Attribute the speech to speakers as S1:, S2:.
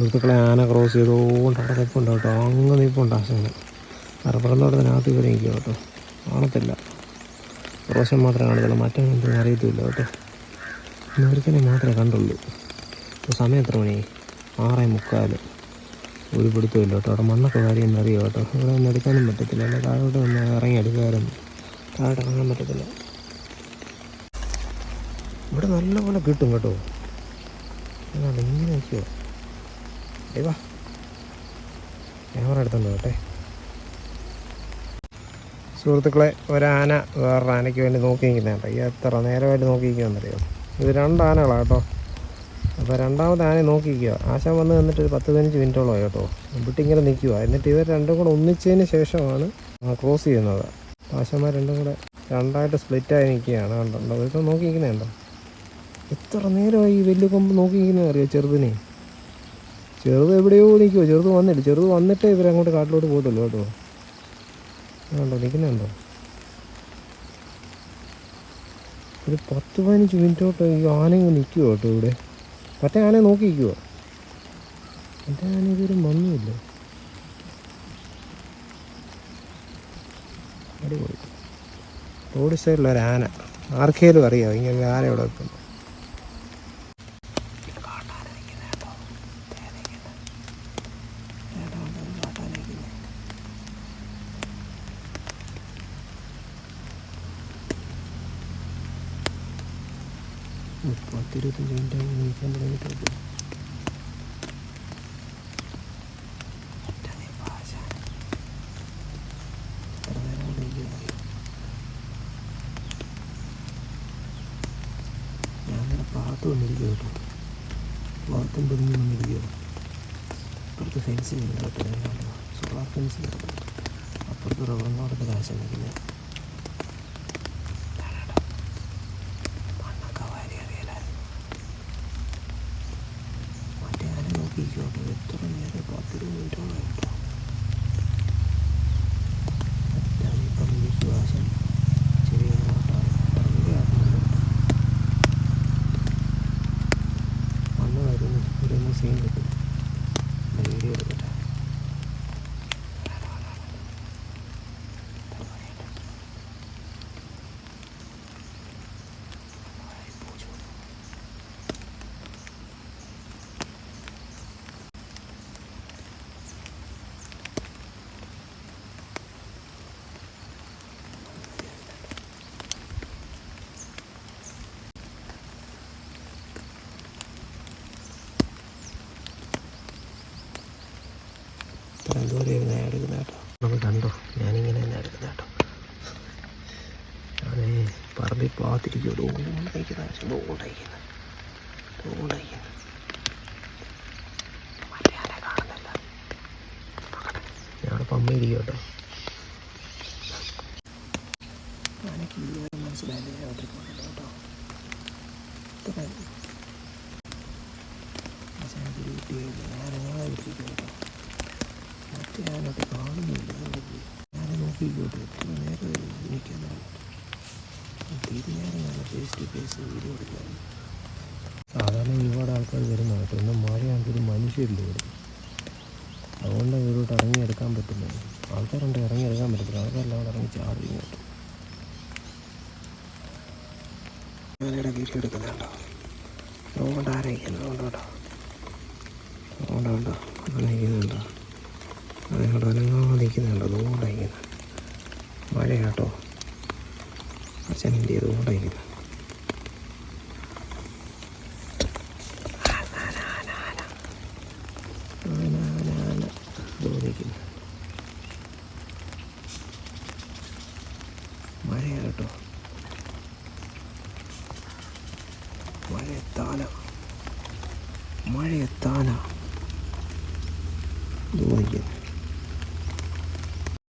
S1: സുഹൃത്തുക്കളെ ആന ക്രോസ് ചെയ്തുകൊണ്ട് അവിടെ നിൽപ്പുണ്ട് കേട്ടോ. അങ്ങ് നിൽപ്പുണ്ട് ആശാന് റബ്ബറിനോടത്തിനകത്ത് ഇവരെ എനിക്ക് കേട്ടോ. കാണത്തില്ല. ക്രോഷൻ മാത്രമേ കാണത്തുള്ളൂ മറ്റേ എന്തെങ്കിലും അറിയത്തില്ല കേട്ടോ. ഇന്നൊരിക്കലെ മാത്രമേ കണ്ടുള്ളൂ. ഇപ്പോൾ സമയം എത്ര മണി? ആറേ മുക്കാൽ ഒരു പിടുത്തമില്ല കേട്ടോ. അവിടെ മണ്ണൊക്കെ കാര്യം അറിയോ കേട്ടോ? ഇവിടെ ഒന്നും എടുക്കാനും പറ്റത്തില്ല. അല്ല? താഴോട്ട് ഒന്ന് ഇറങ്ങി എടുക്കാനും. താഴോട്ട് ഇറങ്ങാൻ പറ്റത്തില്ല. ഇവിടെ നല്ലപോലെ കിട്ടും കേട്ടോ. ഇങ്ങനെ നിൽക്കുമോ വാ ക്യാമറ എടുത്തോണ്ട് പോട്ടെ. സുഹൃത്തുക്കളെ ഒരാന വേറൊരു ആനയ്ക്ക് വേണ്ടി നോക്കി നിൽക്കുന്നതാണ് ഈ എത്ര നേരമായിട്ട് നോക്കി നിൽക്കുകയെന്നറിയോ ഇത് രണ്ടാനകളാണ് കേട്ടോ. അപ്പോൾ രണ്ടാമത്തെ ആനയെ നോക്കിക്കുക ആശ വന്ന് നിന്നിട്ട് ഒരു പത്ത് പതിനഞ്ച് മിനിറ്റോളം ആയി കേട്ടോ. ഇങ്ങനെ നിൽക്കുക എന്നിട്ട് ഇവർ രണ്ടും കൂടെ ഒന്നിച്ചതിന് ശേഷമാണ് ക്രോസ് ചെയ്യുന്നത്. ആശമാർ രണ്ടും കൂടെ രണ്ടായിട്ട് സ്പ്ലിറ്റായി നിൽക്കുകയാണ് കണ്ടോ? ഇപ്പം നോക്കി നിൽക്കുന്നുണ്ടോ എത്ര നേരമായി ഈ വലിയ കൊമ്പ് നോക്കി നിൽക്കുന്നത് അറിയോ ചെറുതിനെ? ചെറുത് എവിടെയോ നിൽക്കുമോ ചെറുത് വന്നില്ല ചെറുത് വന്നിട്ടേ ഇവരങ്ങോട്ട് കാട്ടിലോട്ട് പോകത്തുള്ളൂ കേട്ടോ. ഉണ്ടോ നിൽക്കുന്നുണ്ടോ ഒരു പത്ത് പതിനഞ്ച് മിനിറ്റോട്ട് ഈ ആനയും നിൽക്കുമോ കേട്ടോ ഇവിടെ. മറ്റേ ആനയെ നോക്കി നിൽക്കുമോ മറ്റേ ആന ഇതുവരെ വന്നുമില്ല റോഡ് സൈഡിലൊരു ആന. ആർക്കേലും അറിയാം ഇങ്ങനെ ആന ഇവിടെ വെക്കുന്നു മിനിറ്റ് തുടങ്ങിയിട്ടുണ്ട് പാത്ത് കേട്ടോ. വാർത്തും പൊതിഞ്ഞ് വന്നിരിക്കുക അപ്പുറത്ത് ഫെൻസിങ് ഉണ്ട് കേട്ടോ. ഫെൻസിങ് അപ്പുറത്ത് അപ്പുറത്ത് റബ്ബറിനോടൊക്കെ കാശ് നിൽക്കുന്നത് മണ്ണൊക്കെ വാരി അറിയലായിരുന്നു മറ്റേ ആന നോക്കിക്കോട്ടെ എത്ര നേരം പത്തിരുപത് മിനിറ്റോളം കേട്ടോ ഇപ്പം വിശ്വാസം ചെറിയ നോട്ടാണ് ഭയങ്കര ആത്മാവുണ്ട് മണ്ണ് വരുന്നു ഒരു സീൻ കിട്ടും വീഡിയോ എടുക്കട്ടെ. ഇത്രയും ദൂരം ഞാൻ എടുക്കുന്ന കേട്ടോ. നമ്മൾ കണ്ടോ? ഞാനിങ്ങനെ തന്നെ എടുക്കുന്ന കേട്ടോ. അതേ പറമ്പിൽ പാത്തിരിക്കും ഡോണ്ടായിക്കുന്ന ഡോണ്ടായിക്കുന്ന ഡോണ്ടായിക്കുന്ന ഞാൻ അവിടെ പമ്മയിരിക്കും കേട്ടോ. ഇതുവരെ മനസ്സിലായില്ല അവിടെ കേട്ടോ. ഇത്രയും അവസാനത്തിൽ കിട്ടിയില്ല ഞാൻ ഞങ്ങളെ വിട്ടിരിക്കും കേട്ടോ മറ്റേ ഞാനത് കാണുന്നില്ല. ഞാൻ നോക്കിക്കോട്ടെ എത്ര നേരം എനിക്കാൻ തീരെ നേരം നല്ല ഫേസ് ടു ഫേസ് വീഡിയോ എടുക്കാൻ. സാധാരണ ഒരുപാട് ആൾക്കാർ വരുന്ന കേട്ടോ. ഇന്ന് മഴയാണെങ്കിൽ ഒരു മനുഷ്യരില്ല ഇവിടെ? അതുകൊണ്ട് ഇവരോട്ട് ഇറങ്ങിയെടുക്കാൻ പറ്റില്ല. ആൾക്കാരുണ്ട് ഇറങ്ങിയെടുക്കാൻ പറ്റത്തില്ല. ആൾക്കാരെല്ലാം അവിടെ ഇറങ്ങി ചാടി കേട്ടോ. ഞാനിവിടെ വീഡിയോ എടുക്കുന്നുണ്ടോ അതുകൊണ്ട് ആരായിക്കുന്നത് അതുകൊണ്ടോ അതുകൊണ്ടോ ആരായിക്കുന്നുണ്ടോ അതങ്ങോട്ട് അനങ്ങാതിരിക്കുന്നുണ്ട് മഴയാട്ടോ അച്ഛൻ എന്ത് മഴയെത്താന. മഴയെത്താന. ദൂരിക്കുന്നു